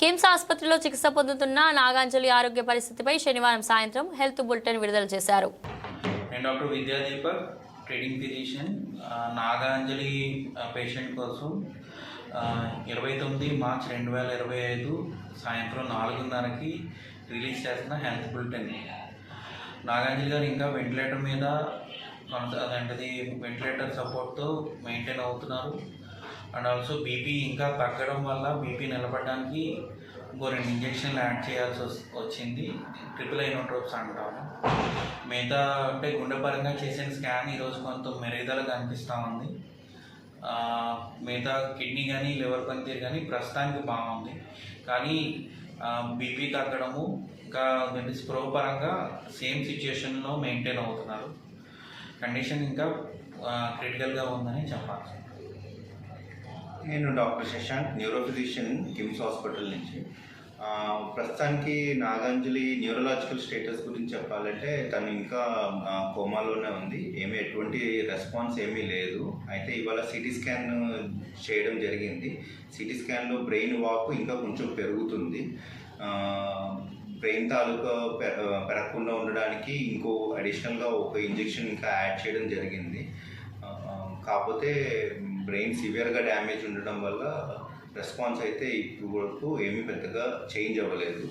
కిమ్స్ ఆసుపత్రిలో చికిత్స పొందుతున్న నాగాంజలి ఆరోగ్య పరిస్థితిపై శనివారం సాయంత్రం హెల్త్ బులెటిన్ విడుదల చేశారు. Doctor Vidyadeepak treating physician Naganjali patient కోసం ఇరవై తొమ్మిది మార్చ్ రెండు వేల ఇరవై ఐదు సాయంత్రం నాలుగున్నరకి రిలీజ్ చేస్తున్న హెల్త్ బులెటిన్. నాగాంజలి గారు ఇంకా వెంటిలేటర్ మీద కొంత వెంటిలేటర్ సపోర్ట్తో మెయింటైన్ అవుతున్నారు. అండ్ ఆల్సో బీపీ ఇంకా తగ్గడం వల్ల బీపీ నిలబడడానికి ఇంకో రెండు ఇంజక్షన్లు యాడ్ చేయాల్సి వచ్చింది. ట్రిపుల్ ఐనోట్రోప్స్ అంటాము. మిగతా అంటే గుండె పరంగా చేసిన స్కాన్ ఈరోజు కొంత మెరుగుదల కనిపిస్తూ ఉంది. మిగతా కిడ్నీ కానీ లివర్ పనితీరు కానీ ప్రస్తుతానికి బాగుంది. కానీ బీపీ తగ్గడము ఇంకా ఏంటి స్ప్రో పరంగా సేమ్ సిచ్యుయేషన్లో మెయింటైన్ అవుతున్నారు. కండిషన్ ఇంకా క్రిటికల్గా ఉందని చెప్పాలి నేను doctor Shashank neurophysician KIMS hospital నుంచి. ప్రస్తుతానికి నాగాంజలి న్యూరలాజికల్ స్టేటస్ గురించి చెప్పాలంటే తను ఇంకా కోమాలోనే ఉంది. ఏమీ ఎటువంటి రెస్పాన్స్ ఏమీ లేదు. అయితే ఇవాళ సిటీ స్కాన్ చేయడం జరిగింది. సిటీ స్కాన్లో బ్రెయిన్ వాక్ ఇంకా కొంచెం పెరుగుతుంది. బ్రెయిన్ తాలూకా పెరగకుండా ఉండడానికి ఇంకో అడిషనల్గా ఒక ఇంజెక్షన్ ఇంకా యాడ్ చేయడం జరిగింది. కాకపోతే బ్రెయిన్ సివియర్గా డ్యామేజ్ ఉండడం వల్ల రెస్పాన్స్ అయితే ఇప్పుడు వరకు ఏమీ పెద్దగా చేంజ్ అవ్వలేదు.